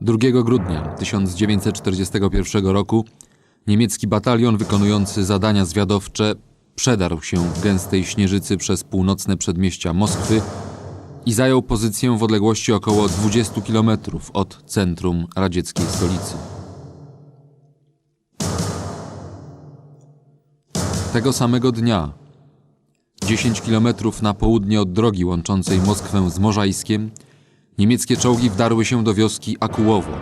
2 grudnia 1941 roku niemiecki batalion wykonujący zadania zwiadowcze przedarł się w gęstej śnieżycy przez północne przedmieścia Moskwy i zajął pozycję w odległości około 20 km od centrum radzieckiej stolicy. Tego samego dnia, 10 km na południe od drogi łączącej Moskwę z Morzajskiem, niemieckie czołgi wdarły się do wioski Akułowo.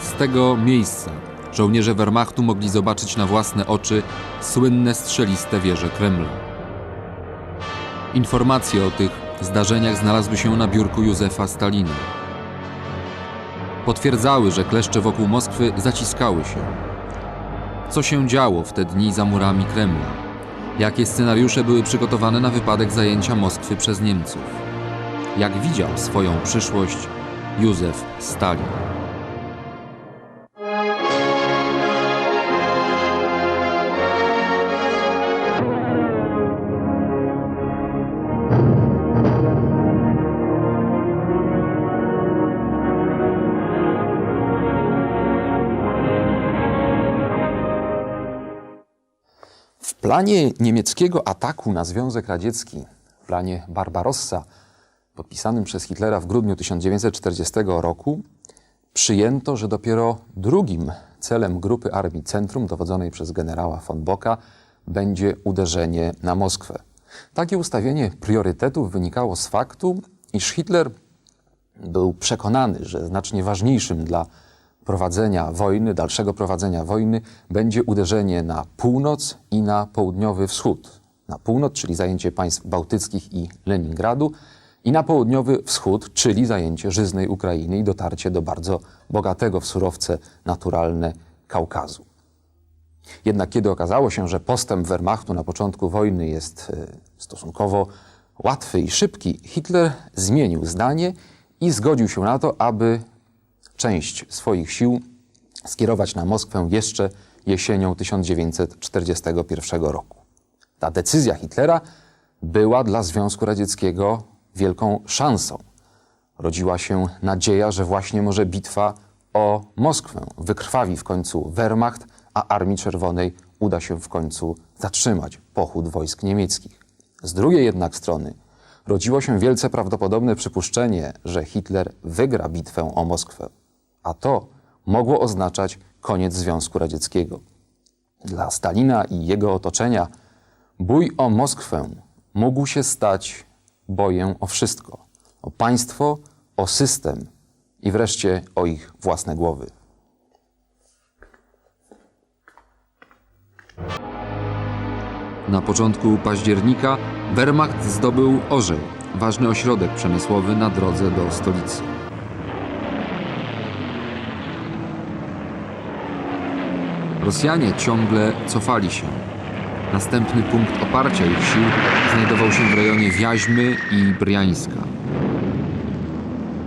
Z tego miejsca żołnierze Wehrmachtu mogli zobaczyć na własne oczy słynne strzeliste wieże Kremla. Informacje o tych zdarzeniach znalazły się na biurku Józefa Stalina. Potwierdzały, że kleszcze wokół Moskwy zaciskały się. Co się działo w te dni za murami Kremla? Jakie scenariusze były przygotowane na wypadek zajęcia Moskwy przez Niemców? Jak widział swoją przyszłość Józef Stalin? Planie niemieckiego ataku na Związek Radziecki, planie Barbarossa, podpisanym przez Hitlera w grudniu 1940 roku, przyjęto, że dopiero drugim celem grupy armii Centrum, dowodzonej przez generała von Bocka, będzie uderzenie na Moskwę. Takie ustawienie priorytetów wynikało z faktu, iż Hitler był przekonany, że znacznie ważniejszym dla prowadzenia wojny, dalszego prowadzenia wojny, będzie uderzenie na północ i na południowy wschód. Na północ, czyli zajęcie państw bałtyckich i Leningradu, i na południowy wschód, czyli zajęcie żyznej Ukrainy i dotarcie do bardzo bogatego w surowce naturalne Kaukazu. Jednak kiedy okazało się, że postęp Wehrmachtu na początku wojny jest e, stosunkowo łatwy i szybki, Hitler zmienił zdanie i zgodził się na to, aby część swoich sił skierować na Moskwę jeszcze jesienią 1941 roku. Ta decyzja Hitlera była dla Związku Radzieckiego wielką szansą. Rodziła się nadzieja, że właśnie może bitwa o Moskwę wykrwawi w końcu Wehrmacht, a Armii Czerwonej uda się w końcu zatrzymać pochód wojsk niemieckich. Z drugiej jednak strony rodziło się wielce prawdopodobne przypuszczenie, że Hitler wygra bitwę o Moskwę, a to mogło oznaczać koniec Związku Radzieckiego. Dla Stalina i jego otoczenia bój o Moskwę mógł się stać bojem o wszystko: o państwo, o system i wreszcie o ich własne głowy. Na początku października Wehrmacht zdobył Orzeł, ważny ośrodek przemysłowy na drodze do stolicy. Rosjanie ciągle cofali się. Następny punkt oparcia ich sił znajdował się w rejonie Wiaźmy i Briańska.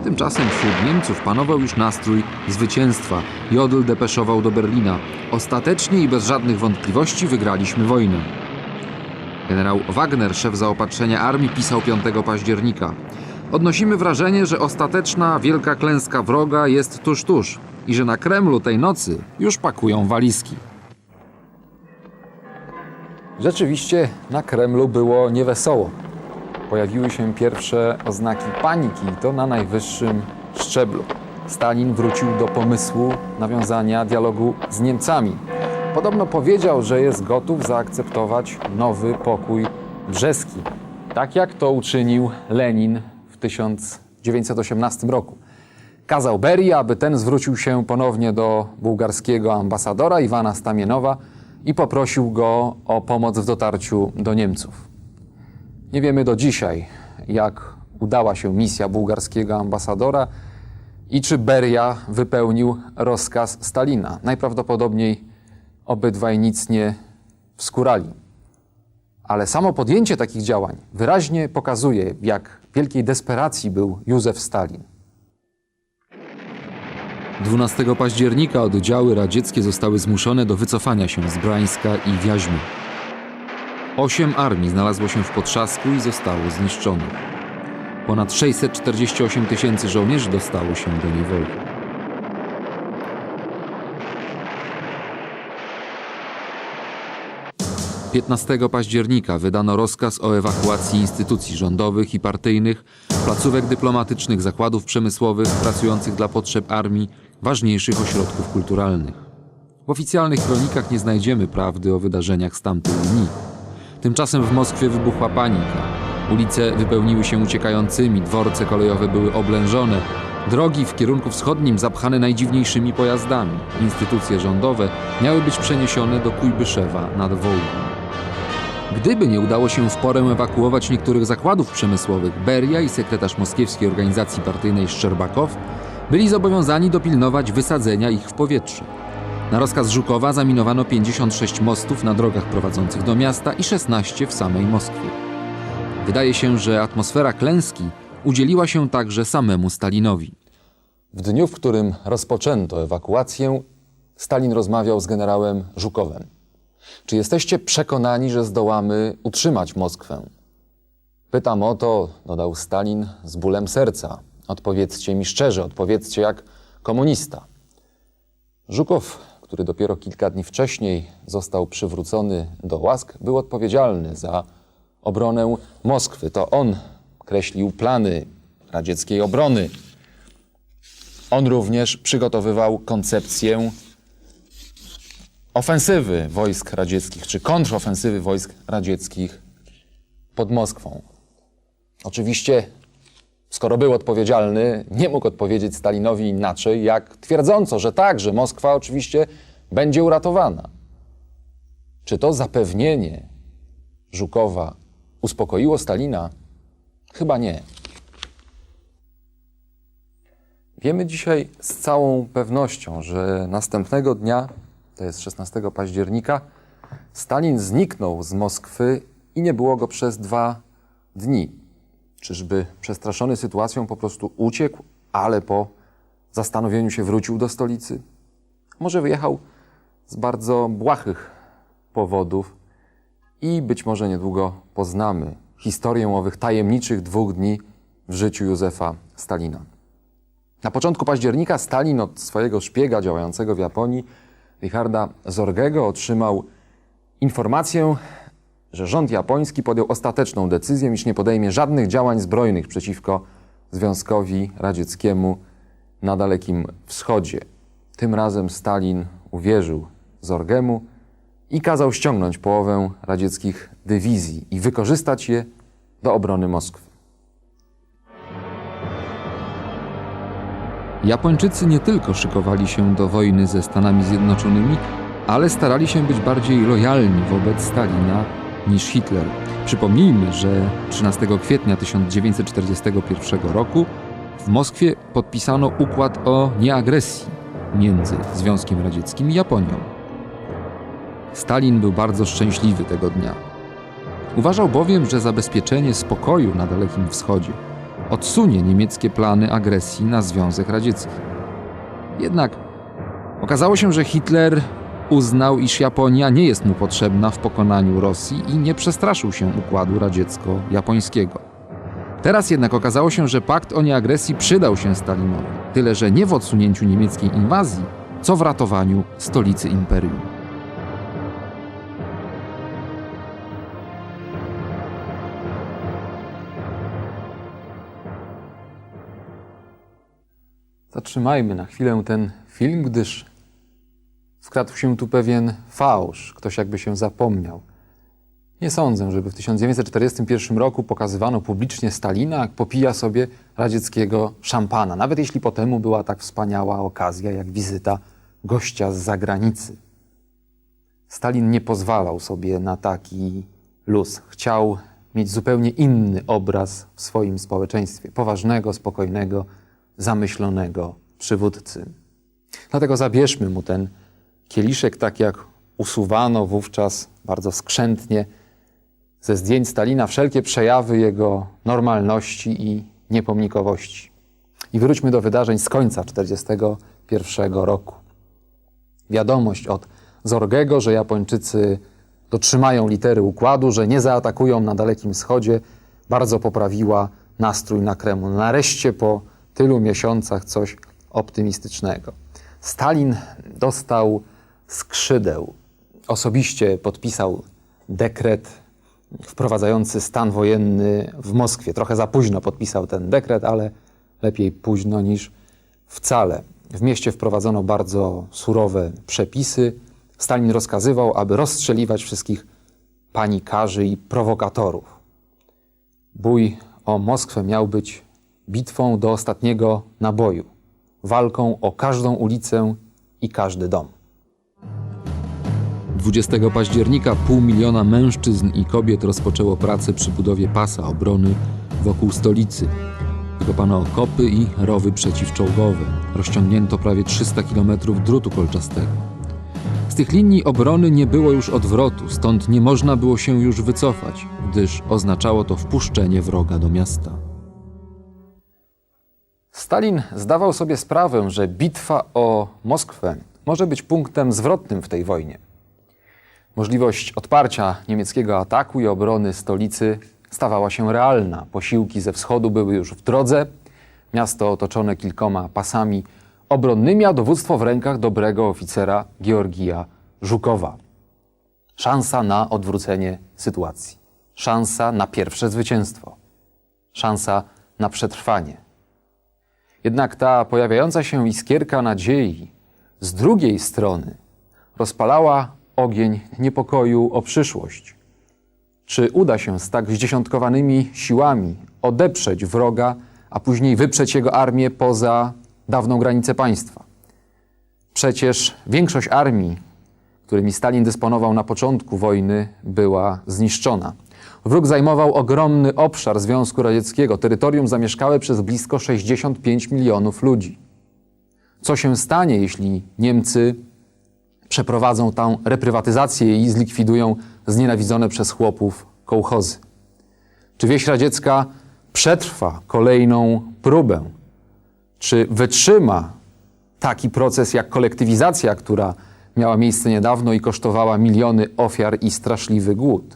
Tymczasem wśród Niemców panował już nastrój zwycięstwa. Jodl depeszował do Berlina. Ostatecznie i bez żadnych wątpliwości wygraliśmy wojnę. Generał Wagner, szef zaopatrzenia armii, pisał 5 października. Odnosimy wrażenie, że ostateczna wielka klęska wroga jest tuż, tuż i że na Kremlu tej nocy już pakują walizki. Rzeczywiście na Kremlu było niewesoło. Pojawiły się pierwsze oznaki paniki i to na najwyższym szczeblu. Stalin wrócił do pomysłu nawiązania dialogu z Niemcami. Podobno powiedział, że jest gotów zaakceptować nowy pokój brzeski, tak jak to uczynił Lenin w 1918 roku. Kazał Berii, aby ten zwrócił się ponownie do bułgarskiego ambasadora Iwana Stamienowa i poprosił go o pomoc w dotarciu do Niemców. Nie wiemy do dzisiaj, jak udała się misja bułgarskiego ambasadora i czy Beria wypełnił rozkaz Stalina. Najprawdopodobniej obydwaj nic nie wskurali. Ale samo podjęcie takich działań wyraźnie pokazuje, jak wielkiej desperacji był Józef Stalin. 12 października oddziały radzieckie zostały zmuszone do wycofania się z Brańska i Wiaźmy. Osiem armii znalazło się w potrzasku i zostało zniszczonych. Ponad 648 tysięcy żołnierzy dostało się do niewoli. 15 października wydano rozkaz o ewakuacji instytucji rządowych i partyjnych, placówek dyplomatycznych, zakładów przemysłowych pracujących dla potrzeb armii, ważniejszych ośrodków kulturalnych. W oficjalnych kronikach nie znajdziemy prawdy o wydarzeniach z tamtych dni. Tymczasem w Moskwie wybuchła panika. Ulice wypełniły się uciekającymi, dworce kolejowe były oblężone, drogi w kierunku wschodnim zapchane najdziwniejszymi pojazdami. Instytucje rządowe miały być przeniesione do Kujbyszewa nad Wołgą. Gdyby nie udało się w porę ewakuować niektórych zakładów przemysłowych, Beria i sekretarz moskiewskiej organizacji partyjnej Szczerbakow byli zobowiązani dopilnować wysadzenia ich w powietrze. Na rozkaz Żukowa zaminowano 56 mostów na drogach prowadzących do miasta i 16 w samej Moskwie. Wydaje się, że atmosfera klęski udzieliła się także samemu Stalinowi. W dniu, w którym rozpoczęto ewakuację, Stalin rozmawiał z generałem Żukowem. Czy jesteście przekonani, że zdołamy utrzymać Moskwę? Pytam o to, dodał Stalin z bólem serca. Odpowiedzcie mi szczerze, odpowiedzcie jak komunista. Żukow, który dopiero kilka dni wcześniej został przywrócony do łask, był odpowiedzialny za obronę Moskwy. To on kreślił plany radzieckiej obrony. On również przygotowywał koncepcję ofensywy wojsk radzieckich, czy kontrofensywy wojsk radzieckich pod Moskwą. Oczywiście, skoro był odpowiedzialny, nie mógł odpowiedzieć Stalinowi inaczej, jak twierdząco, że tak, że Moskwa oczywiście będzie uratowana. Czy to zapewnienie Żukowa uspokoiło Stalina? Chyba nie. Wiemy dzisiaj z całą pewnością, że następnego dnia, to jest 16 października, Stalin zniknął z Moskwy i nie było go przez dwa dni. Czyżby przestraszony sytuacją po prostu uciekł, ale po zastanowieniu się wrócił do stolicy? Może wyjechał z bardzo błahych powodów i być może niedługo poznamy historię owych tajemniczych dwóch dni w życiu Józefa Stalina. Na początku października Stalin od swojego szpiega działającego w Japonii, Richarda Zorgego, otrzymał informację, że rząd japoński podjął ostateczną decyzję, iż nie podejmie żadnych działań zbrojnych przeciwko Związkowi Radzieckiemu na Dalekim Wschodzie. Tym razem Stalin uwierzył Zorgemu i kazał ściągnąć połowę radzieckich dywizji i wykorzystać je do obrony Moskwy. Japończycy nie tylko szykowali się do wojny ze Stanami Zjednoczonymi, ale starali się być bardziej lojalni wobec Stalina niż Hitler. Przypomnijmy, że 13 kwietnia 1941 roku w Moskwie podpisano układ o nieagresji między Związkiem Radzieckim i Japonią. Stalin był bardzo szczęśliwy tego dnia. Uważał bowiem, że zabezpieczenie spokoju na Dalekim Wschodzie odsunie niemieckie plany agresji na Związek Radziecki. Jednak okazało się, że Hitler uznał, iż Japonia nie jest mu potrzebna w pokonaniu Rosji i nie przestraszył się układu radziecko-japońskiego. Teraz jednak okazało się, że pakt o nieagresji przydał się Stalinowi, tyle że nie w odsunięciu niemieckiej inwazji, co w ratowaniu stolicy imperium. Zatrzymajmy na chwilę ten film, gdyż wkradł się tu pewien fałsz. Ktoś jakby się zapomniał. Nie sądzę, żeby w 1941 roku pokazywano publicznie Stalina, jak popija sobie radzieckiego szampana, nawet jeśli po temu była tak wspaniała okazja, jak wizyta gościa z zagranicy. Stalin nie pozwalał sobie na taki luz. Chciał mieć zupełnie inny obraz w swoim społeczeństwie poważnego, spokojnego, zamyślonego przywódcy. Dlatego zabierzmy mu ten kieliszek, tak jak usuwano wówczas bardzo skrzętnie ze zdjęć Stalina wszelkie przejawy jego normalności i niepomnikowości. I wróćmy do wydarzeń z końca 1941 roku. Wiadomość od Zorgego, że Japończycy dotrzymają litery układu, że nie zaatakują na Dalekim Wschodzie, bardzo poprawiła nastrój na Kremlu. Nareszcie po tylu miesiącach coś optymistycznego. Stalin dostał skrzydeł. Osobiście podpisał dekret wprowadzający stan wojenny w Moskwie. Trochę za późno podpisał ten dekret, ale lepiej późno niż wcale. W mieście wprowadzono bardzo surowe przepisy. Stalin rozkazywał, aby rozstrzeliwać wszystkich panikarzy i prowokatorów. Bój o Moskwę miał być bitwą do ostatniego naboju, walką o każdą ulicę i każdy dom. 20 października pół miliona mężczyzn i kobiet rozpoczęło pracę przy budowie pasa obrony wokół stolicy. Wykopano okopy i rowy przeciwczołgowe. Rozciągnięto prawie 300 km drutu kolczastego. Z tych linii obrony nie było już odwrotu, stąd nie można było się już wycofać, gdyż oznaczało to wpuszczenie wroga do miasta. Stalin zdawał sobie sprawę, że bitwa o Moskwę może być punktem zwrotnym w tej wojnie. Możliwość odparcia niemieckiego ataku i obrony stolicy stawała się realna. Posiłki ze wschodu były już w drodze, miasto otoczone kilkoma pasami obronnymi, a dowództwo w rękach dobrego oficera Georgija Żukowa. Szansa na odwrócenie sytuacji, szansa na pierwsze zwycięstwo, szansa na przetrwanie. Jednak ta pojawiająca się iskierka nadziei z drugiej strony rozpalała ogień niepokoju o przyszłość. Czy uda się z tak zdziesiątkowanymi siłami odeprzeć wroga, a później wyprzeć jego armię poza dawną granicę państwa? Przecież większość armii, którymi Stalin dysponował na początku wojny, była zniszczona. Wróg zajmował ogromny obszar Związku Radzieckiego, terytorium zamieszkałe przez blisko 65 milionów ludzi. Co się stanie, jeśli Niemcy przeprowadzą tą reprywatyzację i zlikwidują znienawidzone przez chłopów kołchozy? Czy wieś radziecka przetrwa kolejną próbę? Czy wytrzyma taki proces jak kolektywizacja, która miała miejsce niedawno i kosztowała miliony ofiar i straszliwy głód?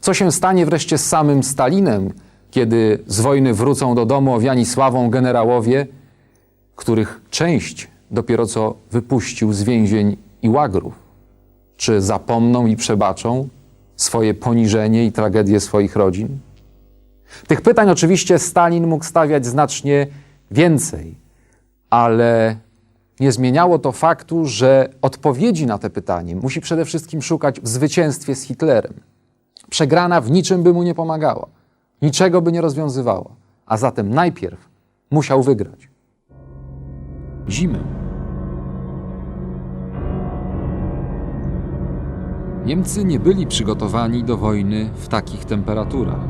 Co się stanie wreszcie z samym Stalinem, kiedy z wojny wrócą do domu owiani sławą generałowie, których część dopiero co wypuścił z więzień i łagrów? Czy zapomną i przebaczą swoje poniżenie i tragedię swoich rodzin? Tych pytań oczywiście Stalin mógł stawiać znacznie więcej, ale nie zmieniało to faktu, że odpowiedzi na te pytanie musi przede wszystkim szukać w zwycięstwie z Hitlerem. Przegrana w niczym by mu nie pomagała, niczego by nie rozwiązywała, a zatem najpierw musiał wygrać. Zimę. Niemcy nie byli przygotowani do wojny w takich temperaturach.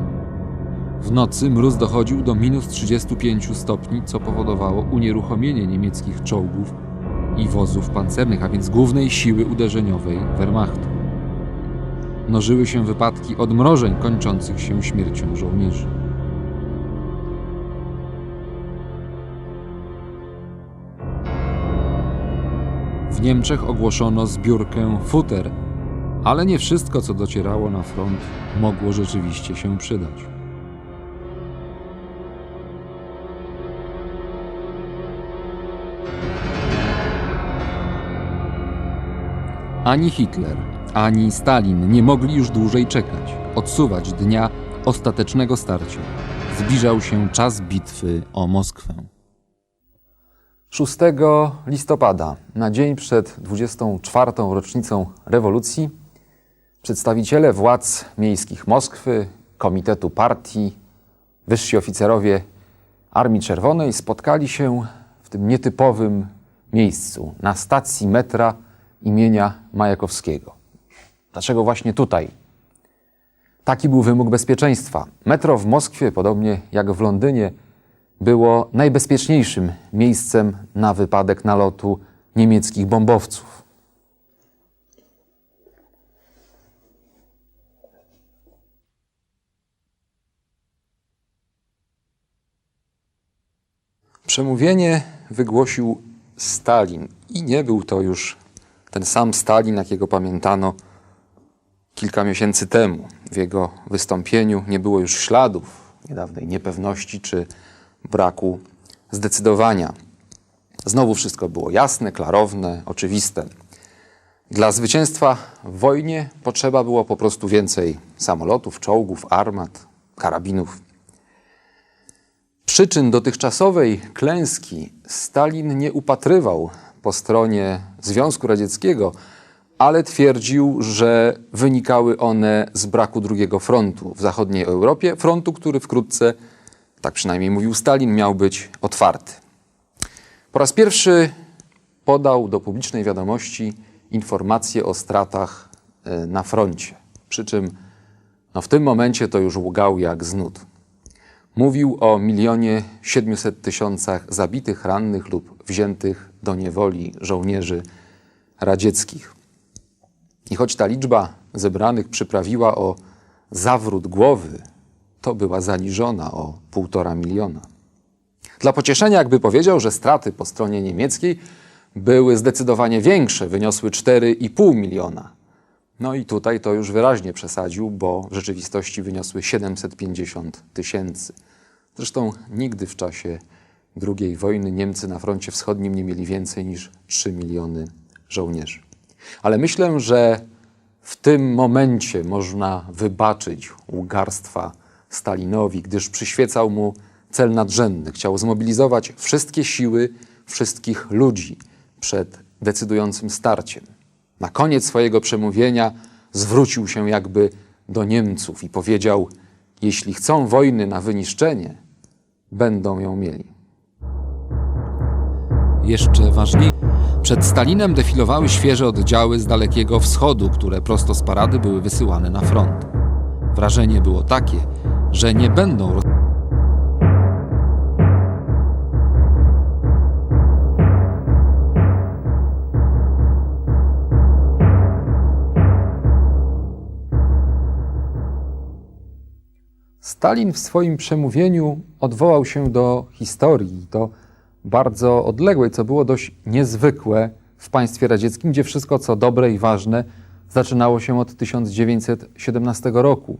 W nocy mróz dochodził do minus 35 stopni, co powodowało unieruchomienie niemieckich czołgów i wozów pancernych, a więc głównej siły uderzeniowej Wehrmachtu. Mnożyły się wypadki odmrożeń kończących się śmiercią żołnierzy. W Niemczech ogłoszono zbiórkę futer, ale nie wszystko, co docierało na front, mogło rzeczywiście się przydać. Ani Hitler, ani Stalin nie mogli już dłużej czekać, odsuwać dnia ostatecznego starcia. Zbliżał się czas bitwy o Moskwę. 6 listopada, na dzień przed 24. rocznicą rewolucji, przedstawiciele władz miejskich Moskwy, Komitetu Partii, wyżsi oficerowie Armii Czerwonej spotkali się w tym nietypowym miejscu, na stacji metra imienia Majakowskiego. Dlaczego właśnie tutaj? Taki był wymóg bezpieczeństwa. Metro w Moskwie, podobnie jak w Londynie, było najbezpieczniejszym miejscem na wypadek nalotu niemieckich bombowców. Przemówienie wygłosił Stalin i nie był to już ten sam Stalin, jakiego pamiętano kilka miesięcy temu. W jego wystąpieniu nie było już śladów niedawnej niepewności czy braku zdecydowania. Znowu wszystko było jasne, klarowne, oczywiste. Dla zwycięstwa w wojnie potrzeba było po prostu więcej samolotów, czołgów, armat, karabinów. Przyczyn dotychczasowej klęski Stalin nie upatrywał po stronie Związku Radzieckiego, ale twierdził, że wynikały one z braku drugiego frontu w zachodniej Europie, frontu, który wkrótce, tak przynajmniej mówił Stalin, miał być otwarty. Po raz pierwszy podał do publicznej wiadomości informacje o stratach e, na froncie. Przy czym no w tym momencie to już łgał jak z nut. Mówił o milionie siedmiuset tysiącach zabitych, rannych lub wziętych do niewoli żołnierzy radzieckich. I choć ta liczba zebranych przyprawiła o zawrót głowy, to była zaniżona o półtora miliona. Dla pocieszenia, jakby powiedział, że straty po stronie niemieckiej były zdecydowanie większe, wyniosły 4,5 miliona. No i tutaj to już wyraźnie przesadził, bo w rzeczywistości wyniosły 750 tysięcy. Zresztą nigdy w czasie II wojny Niemcy na froncie wschodnim nie mieli więcej niż 3 miliony żołnierzy. Ale myślę, że w tym momencie można wybaczyć łgarstwa Stalinowi, gdyż przyświecał mu cel nadrzędny. Chciał zmobilizować wszystkie siły, wszystkich ludzi przed decydującym starciem. Na koniec swojego przemówienia zwrócił się jakby do Niemców i powiedział: Jeśli chcą wojny na wyniszczenie, będą ją mieli. Jeszcze ważniejsze. Przed Stalinem defilowały świeże oddziały z Dalekiego Wschodu, które prosto z parady były wysyłane na front. Wrażenie było takie, że nie będą roz... Stalin w swoim przemówieniu odwołał się do historii, do bardzo odległej, co było dość niezwykłe w państwie radzieckim, gdzie wszystko, co dobre i ważne, zaczynało się od 1917 roku.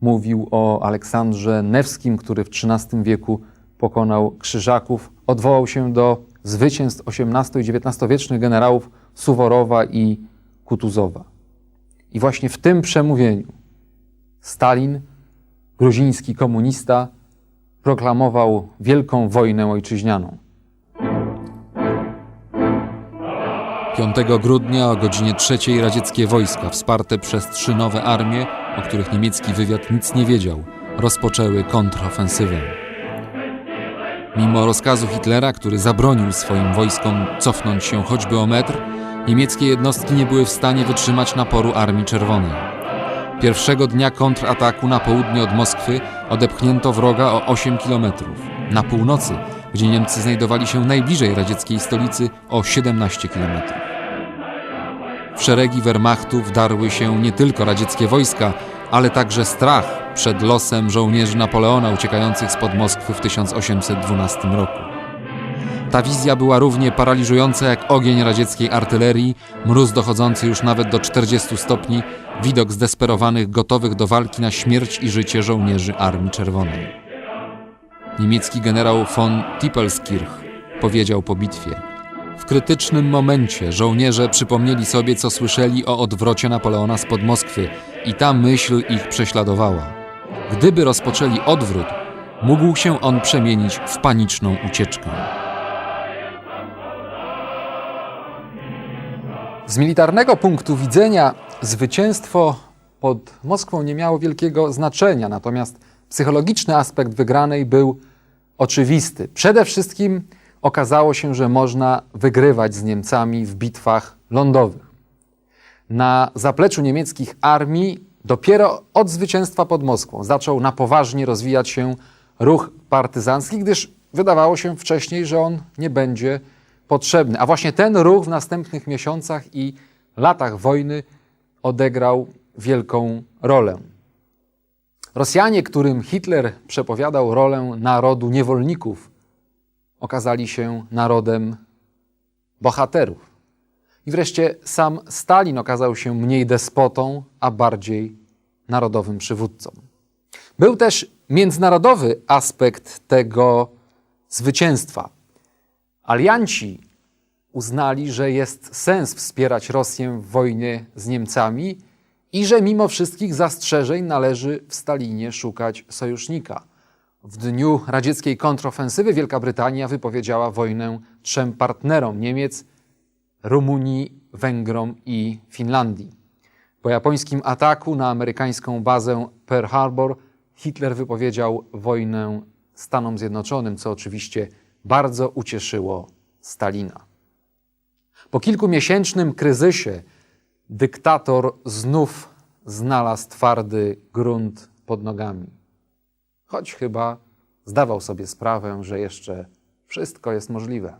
Mówił o Aleksandrze Newskim, który w XIII wieku pokonał Krzyżaków. Odwołał się do zwycięstw XVIII i XIX-wiecznych generałów Suworowa i Kutuzowa. I właśnie w tym przemówieniu Stalin gruziński komunista proklamował wielką wojnę ojczyźnianą. 5 grudnia o godzinie 3 radzieckie wojska, wsparte przez trzy nowe armie, o których niemiecki wywiad nic nie wiedział, rozpoczęły kontrofensywę. Mimo rozkazu Hitlera, który zabronił swoim wojskom cofnąć się choćby o metr, niemieckie jednostki nie były w stanie wytrzymać naporu Armii Czerwonej. Pierwszego dnia kontrataku na południe od Moskwy odepchnięto wroga o 8 kilometrów. Na północy, gdzie Niemcy znajdowali się najbliżej radzieckiej stolicy, o 17 kilometrów. W szeregi Wehrmachtu wdarły się nie tylko radzieckie wojska, ale także strach przed losem żołnierzy Napoleona uciekających spod Moskwy w 1812 roku. Ta wizja była równie paraliżująca jak ogień radzieckiej artylerii, mróz dochodzący już nawet do 40 stopni, widok zdesperowanych, gotowych do walki na śmierć i życie żołnierzy Armii Czerwonej. Niemiecki generał von Tippelskirch powiedział po bitwie: W krytycznym momencie żołnierze przypomnieli sobie, co słyszeli o odwrocie Napoleona spod Moskwy, i ta myśl ich prześladowała. Gdyby rozpoczęli odwrót, mógł się on przemienić w paniczną ucieczkę. Z militarnego punktu widzenia zwycięstwo pod Moskwą nie miało wielkiego znaczenia, natomiast psychologiczny aspekt wygranej był oczywisty. Przede wszystkim okazało się, że można wygrywać z Niemcami w bitwach lądowych. Na zapleczu niemieckich armii dopiero od zwycięstwa pod Moskwą zaczął na poważnie rozwijać się ruch partyzancki, gdyż wydawało się wcześniej, że on nie będzie potrzebny. A właśnie ten ruch w następnych miesiącach i latach wojny odegrał wielką rolę. Rosjanie, którym Hitler przepowiadał rolę narodu niewolników, okazali się narodem bohaterów. I wreszcie sam Stalin okazał się mniej despotą, a bardziej narodowym przywódcą. Był też międzynarodowy aspekt tego zwycięstwa. Alianci uznali, że jest sens wspierać Rosję w wojnie z Niemcami i że mimo wszystkich zastrzeżeń należy w Stalinie szukać sojusznika. W dniu radzieckiej kontrofensywy Wielka Brytania wypowiedziała wojnę trzem partnerom Niemiec, Rumunii, Węgrom i Finlandii. Po japońskim ataku na amerykańską bazę Pearl Harbor Hitler wypowiedział wojnę Stanom Zjednoczonym, co oczywiście bardzo ucieszyło Stalina. Po kilkumiesięcznym kryzysie dyktator znów znalazł twardy grunt pod nogami. Choć chyba zdawał sobie sprawę, że jeszcze wszystko jest możliwe.